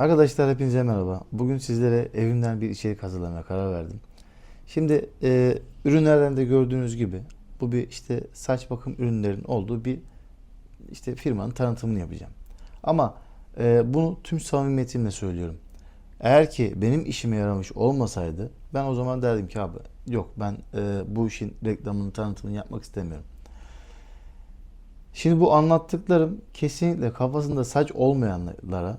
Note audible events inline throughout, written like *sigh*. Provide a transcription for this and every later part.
Arkadaşlar hepinize merhaba. Bugün sizlere evimden bir içerik hazırlamaya karar verdim. Şimdi e, ürünlerden de gördüğünüz gibi bu bir işte saç bakım ürünlerin olduğu bir işte firmanın tanıtımını yapacağım. Ama e, bunu tüm samimiyetimle söylüyorum. Eğer ki benim işime yaramış olmasaydı ben o zaman derdim ki abi yok ben e, bu işin reklamını tanıtımını yapmak istemiyorum. Şimdi bu anlattıklarım kesinlikle kafasında saç olmayanlara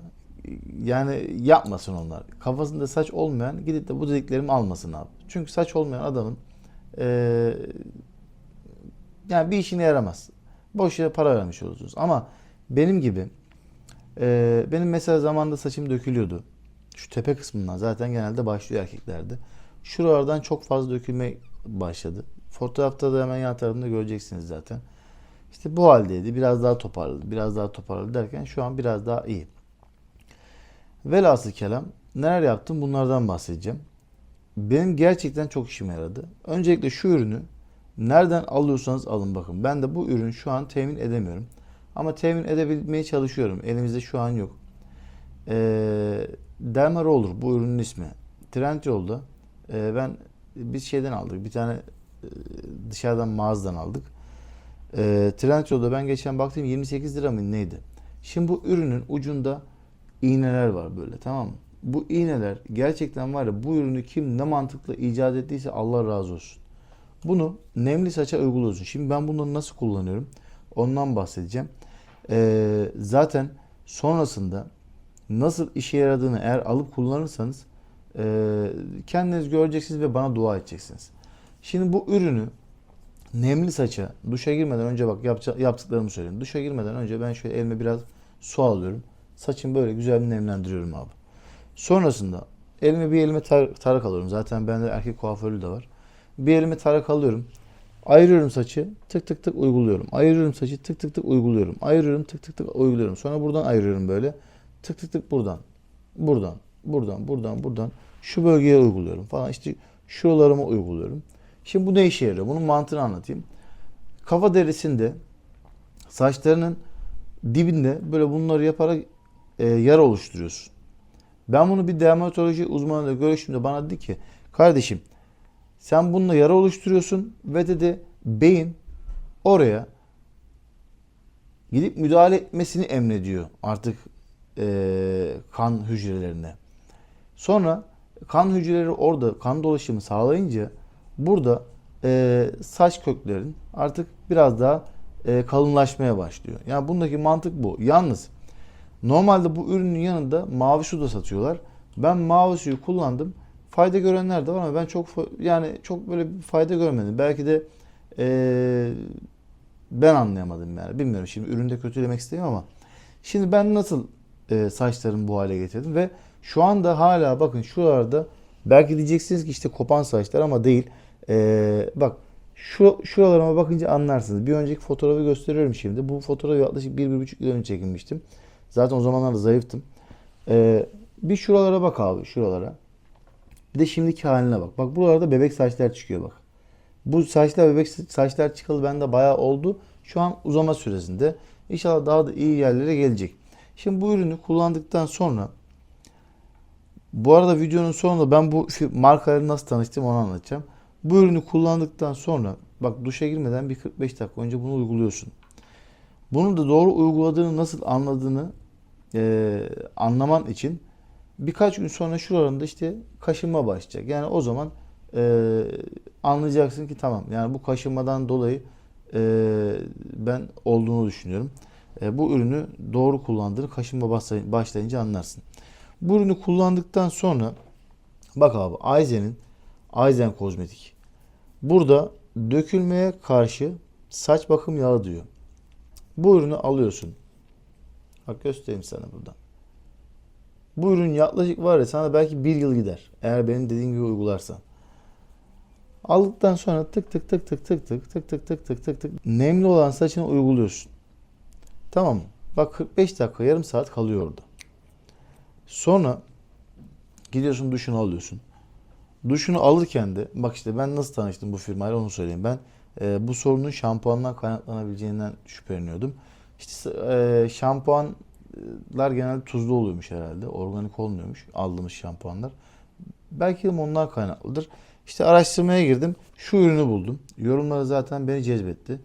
yani yapmasın onlar. Kafasında saç olmayan gidip de bu dediklerimi almasın abi. Çünkü saç olmayan adamın eee, yani bir işine yaramaz. Boş yere para vermiş olursunuz. Ama benim gibi eee, benim mesela zamanında saçım dökülüyordu. Şu tepe kısmından zaten genelde başlıyor erkeklerde. Şuralardan çok fazla dökülme başladı. Fotoğrafta da hemen yan tarafında göreceksiniz zaten. İşte bu haldeydi. Biraz daha toparladı. Biraz daha toparladı derken şu an biraz daha iyi. Velhasıl kelam neler yaptım bunlardan bahsedeceğim. Benim gerçekten çok işime yaradı. Öncelikle şu ürünü nereden alıyorsanız alın bakın. Ben de bu ürünü şu an temin edemiyorum. Ama temin edebilmeye çalışıyorum. Elimizde şu an yok. Ee, Derma Roller bu ürünün ismi. Trendyol'da e, ben biz şeyden aldık. Bir tane e, dışarıdan mağazadan aldık. E, Trendyol'da ben geçen baktım 28 lira mı neydi? Şimdi bu ürünün ucunda iğneler var böyle tamam mı? Bu iğneler gerçekten var ya bu ürünü kim ne mantıkla icat ettiyse Allah razı olsun. Bunu nemli saça uyguluyorsun. Şimdi ben bunu nasıl kullanıyorum? Ondan bahsedeceğim. Ee, zaten sonrasında nasıl işe yaradığını eğer alıp kullanırsanız e, kendiniz göreceksiniz ve bana dua edeceksiniz. Şimdi bu ürünü nemli saça duşa girmeden önce bak yaptıklarımı söyleyeyim. Duşa girmeden önce ben şöyle elime biraz su alıyorum. Saçımı böyle güzel bir nemlendiriyorum abi. Sonrasında elime bir elime tar- tarak alıyorum. Zaten bende erkek kuaförü de var. Bir elime tarak alıyorum. Ayırıyorum saçı tık tık tık uyguluyorum. Ayırıyorum saçı tık tık tık uyguluyorum. Ayırıyorum tık tık tık uyguluyorum. Sonra buradan ayırıyorum böyle. Tık tık tık buradan. Buradan. Buradan. Buradan. Buradan. Şu bölgeye uyguluyorum falan. İşte şuralarıma uyguluyorum. Şimdi bu ne işe yarıyor? Bunun mantığını anlatayım. Kafa derisinde saçlarının dibinde böyle bunları yaparak e, yara oluşturuyorsun. Ben bunu bir dermatoloji uzmanıyla görüştüğümde bana dedi ki kardeşim sen bununla yara oluşturuyorsun ve dedi beyin oraya gidip müdahale etmesini emrediyor artık e, kan hücrelerine. Sonra kan hücreleri orada kan dolaşımı sağlayınca burada e, saç köklerin artık biraz daha e, kalınlaşmaya başlıyor. Yani bundaki mantık bu. Yalnız normalde bu ürünün yanında mavi su da satıyorlar. Ben mavi suyu kullandım. Fayda görenler de var ama ben çok yani çok böyle bir fayda görmedim. Belki de e, ben anlayamadım yani. Bilmiyorum şimdi üründe kötülemek istemiyorum ama şimdi ben nasıl e, saçlarımı bu hale getirdim ve şu anda hala bakın şuralarda belki diyeceksiniz ki işte kopan saçlar ama değil. E, bak şu şuralarıma bakınca anlarsınız. Bir önceki fotoğrafı gösteriyorum şimdi. Bu fotoğrafı yaklaşık bir, bir buçuk yıl önce çekilmiştim. Zaten o zamanlar zayıftım. E, bir şuralara bak abi şuralara. Bir de şimdiki haline bak. Bak buralarda bebek saçlar çıkıyor bak. Bu saçlar bebek saçlar çıkalı bende bayağı oldu. Şu an uzama süresinde. İnşallah daha da iyi yerlere gelecek. Şimdi bu ürünü kullandıktan sonra bu arada videonun sonunda ben bu markaları nasıl tanıştım onu anlatacağım. Bu ürünü kullandıktan sonra bak duşa girmeden bir 45 dakika önce bunu uyguluyorsun. Bunu da doğru uyguladığını nasıl anladığını eee, anlaman için birkaç gün sonra şuralarında işte kaşınma başlayacak. Yani o zaman eee, anlayacaksın ki tamam yani bu kaşınmadan dolayı eee, ben olduğunu düşünüyorum. E, bu ürünü doğru kullandığını kaşınma başlay- başlayınca anlarsın. Bu ürünü kullandıktan sonra bak abi Aizen'in Aizen kozmetik. Burada dökülmeye karşı saç bakım yağı diyor. Bu ürünü alıyorsun. Bak göstereyim sana buradan. Bu ürün yaklaşık var ya sana belki bir yıl gider. Eğer benim dediğim gibi uygularsan. Aldıktan sonra tık tık tık tık tık tık tık tık tık tık tık tık nemli olan saçını uyguluyorsun. Tamam? Bak 45 dakika yarım saat kalıyor orada. Sonra gidiyorsun duşunu alıyorsun. Duşunu alırken de bak işte ben nasıl tanıştım bu firmayla onu söyleyeyim. Ben e, bu sorunun şampuandan kaynaklanabileceğinden şüpheleniyordum. İşte e, şampuan şampuanlar genelde tuzlu oluyormuş herhalde. Organik olmuyormuş aldığımız şampuanlar. Belki de ondan kaynaklıdır. İşte araştırmaya girdim. Şu ürünü buldum. Yorumları zaten beni cezbetti.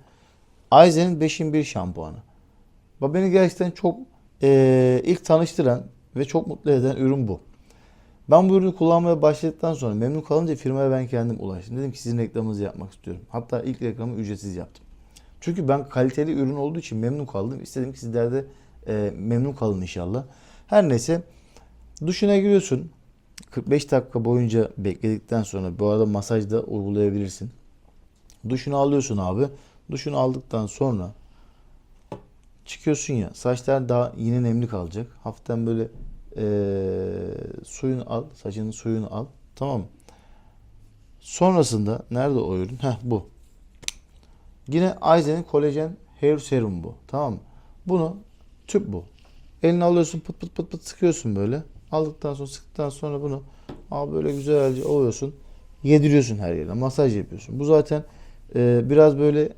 Aizen'in 5'in 1 şampuanı. Beni gerçekten çok eee, ilk tanıştıran ve çok mutlu eden ürün bu. Ben bu ürünü kullanmaya başladıktan sonra memnun kalınca firmaya ben kendim ulaştım. Dedim ki sizin reklamınızı yapmak istiyorum. Hatta ilk reklamı ücretsiz yaptım. Çünkü ben kaliteli ürün olduğu için memnun kaldım. İstedim ki sizler de e, memnun kalın inşallah. Her neyse duşuna giriyorsun. 45 dakika boyunca bekledikten sonra bu arada masaj da uygulayabilirsin. Duşunu alıyorsun abi. Duşunu aldıktan sonra çıkıyorsun ya saçlar daha yine nemli kalacak. Hafiften böyle eee, suyunu al. Saçının suyunu al. Tamam? Sonrasında nerede o ürün? Heh bu. Yine Aizen'in kolajen hair serum bu. Tamam mı? Bunu tüp bu. Eline alıyorsun pıt pıt pıt pıt sıkıyorsun böyle. Aldıktan sonra sıktıktan sonra bunu al böyle güzelce ovuyorsun. Yediriyorsun her yerine. Masaj yapıyorsun. Bu zaten e, biraz böyle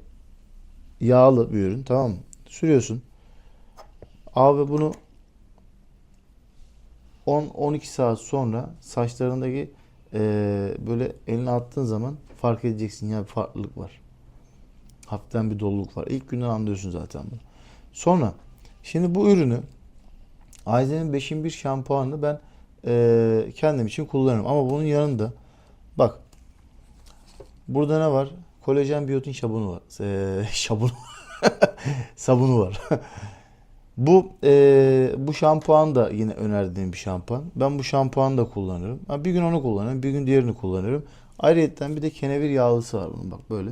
yağlı bir ürün. Tamam mı? Sürüyorsun. Abi bunu 10-12 saat sonra saçlarındaki e, böyle eline attığın zaman fark edeceksin ya bir farklılık var. Hafiften bir doluluk var. İlk günden anlıyorsun zaten bunu. Sonra şimdi bu ürünü Aizen'in 5'in 1 şampuanını ben e, kendim için kullanıyorum. Ama bunun yanında bak burada ne var? Kolajen biyotin sabunu var. E, *laughs* sabunu sabunu var. bu e, bu şampuan da yine önerdiğim bir şampuan. Ben bu şampuanı da kullanıyorum. Ha, bir gün onu kullanıyorum, bir gün diğerini kullanıyorum. Ayrıca bir de kenevir yağlısı var bunun bak böyle.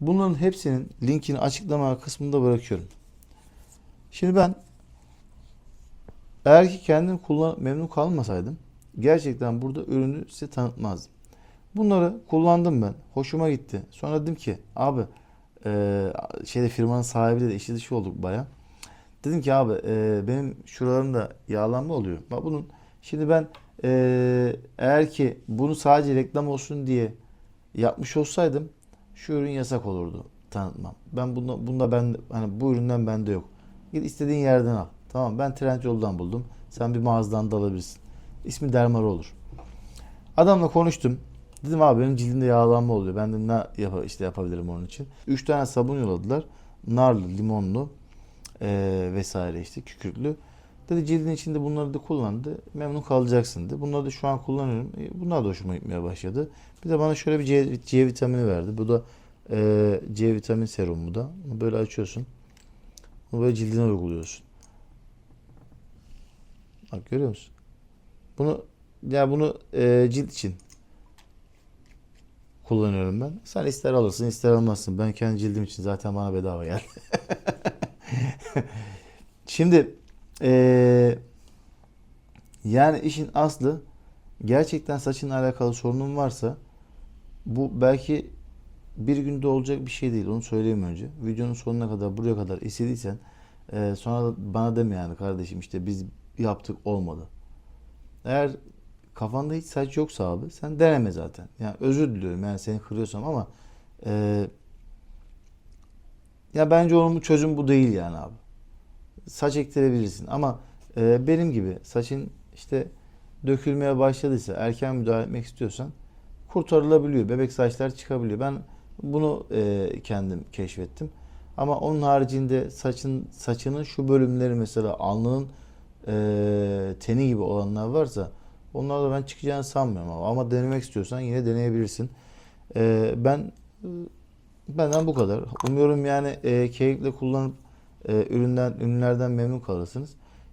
Bunların hepsinin linkini açıklama kısmında bırakıyorum. Şimdi ben eğer ki kendim kullan memnun kalmasaydım gerçekten burada ürünü size tanıtmazdım. Bunları kullandım ben. Hoşuma gitti. Sonra dedim ki abi e, şeyde firmanın sahibiyle de işi dışı olduk baya. Dedim ki abi e, benim şuralarımda yağlanma oluyor. Bak bunun şimdi ben e, eğer ki bunu sadece reklam olsun diye yapmış olsaydım şu ürün yasak olurdu tanıtmam. Ben bunda, bunda ben hani bu üründen bende yok. Git istediğin yerden al. Tamam ben Trendyol'dan buldum. Sen bir mağazadan da alabilirsin. İsmi Dermar olur. Adamla konuştum. Dedim abi benim cildimde yağlanma oluyor. Ben de ne yap işte yapabilirim onun için. 3 tane sabun yolladılar. Narlı, limonlu eee, vesaire işte kükürtlü. Dedi cildin içinde bunları da kullandı. Memnun kalacaksın dedi. Bunları da şu an kullanıyorum. E, Bunlar da hoşuma gitmeye başladı. Bir de bana şöyle bir C, C vitamini verdi. Bu da eee, C vitamin serumu da. Bunu böyle açıyorsun. Bunu böyle cildine uyguluyorsun. Bak görüyor musun? Bunu ya bunu eee, cilt için kullanıyorum ben. Sen ister alırsın ister almazsın. Ben kendi cildim için zaten bana bedava geldi. *laughs* Şimdi eee, yani işin aslı gerçekten saçınla alakalı sorunun varsa bu belki bir günde olacak bir şey değil. Onu söyleyeyim önce. Videonun sonuna kadar buraya kadar izlediysen eee, sonra bana deme yani kardeşim işte biz yaptık olmadı. Eğer kafanda hiç saç yoksa abi sen deneme zaten. Yani özür diliyorum yani seni kırıyorsam ama eee, ya bence onun çözüm bu değil yani abi. Saç ektirebilirsin ama e, benim gibi saçın işte dökülmeye başladıysa erken müdahale etmek istiyorsan kurtarılabiliyor. Bebek saçlar çıkabiliyor. Ben bunu e, kendim keşfettim. Ama onun haricinde saçın saçının şu bölümleri mesela alnının e, teni gibi olanlar varsa onlarla ben çıkacağını sanmıyorum ama, ama denemek istiyorsan yine deneyebilirsin. E, ben Benden bu kadar. Umuyorum yani e, keyifle kullanıp e, üründen ürünlerden memnun kalırsınız.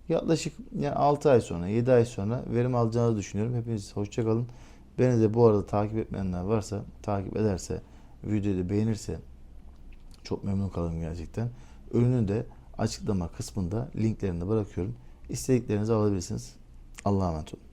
Yaklaşık yani 6 ay sonra, 7 ay sonra verim alacağınızı düşünüyorum. Hepiniz hoşça kalın. Beni de bu arada takip etmeyenler varsa, takip ederse, videoyu da beğenirse çok memnun kalırım gerçekten. Ürünü de açıklama kısmında linklerini bırakıyorum. İstediklerinizi alabilirsiniz. Allah'a emanet olun.